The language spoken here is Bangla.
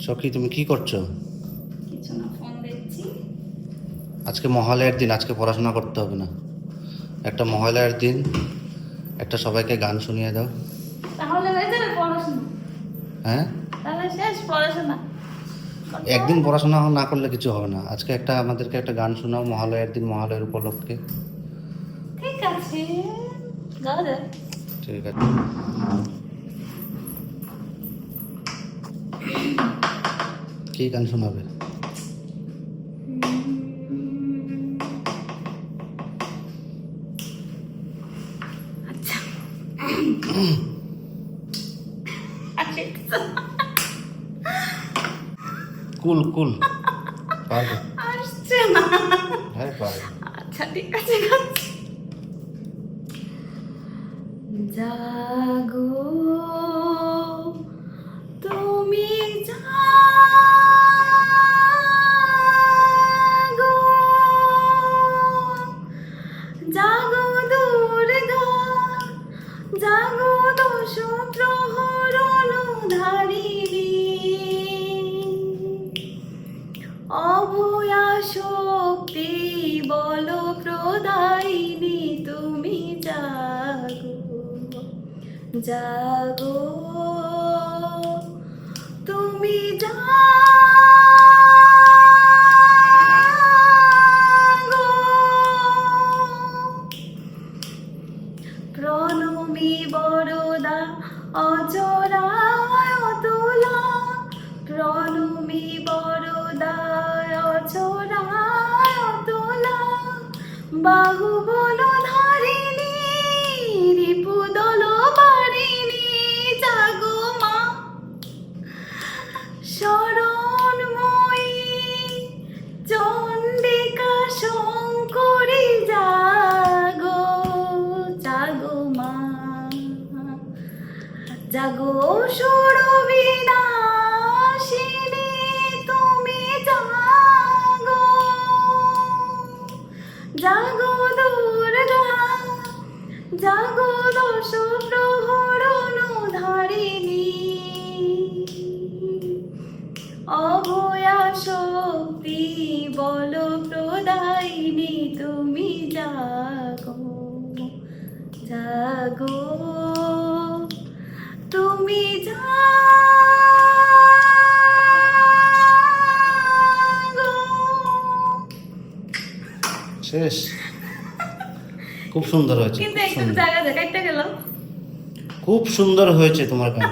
সখী তুমি কি করছ? আজকে মহালয়ের দিন আজকে পড়াশোনা করতে হবে না। একটা মহালয়ের দিন একটা সবাইকে গান শুনিয়ে দাও। তাহলে হয়ে যাবে পড়াশোনা। হ্যাঁ? তাহলে শেষ পড়াশোনা। একদিন পড়াশোনা না করলে কিছু হবে না। আজকে একটা আমাদেরকে একটা গান শোনাও মহালয়ের দিন মহালয়ের উপলক্ষে। ঠিক আছে ঠিক আছে। কি গান শোনাবে আচ্ছা। আচ্ছা। কুল কুল। পারবে? আসছে না। হ্যাঁ পারবে। আচ্ছা ঠিক আছে। জাগো দশ প্রহর ধারিণী অভয়া শক্তি বল প্রদায়িনী তুমি জাগো। জাগো। অজরায় অতুলা প্রণমী বরদায় অজরায় অতুলা বাহু জাগো সুরবিনাশিনী তুমি জাগো। জাগো দুর্গা, জাগো দশ প্রহর ধারিণী। অভয়া শক্তি বল প্রদায়িনী, তুমি জাগো জাগো। তুমি শেষ। খুব সুন্দর হয়েছে কিন্তু খুব একটু সুন্দর। জায়গা জায়গা একটা গেল। খুব সুন্দর হয়েছে তোমার গান।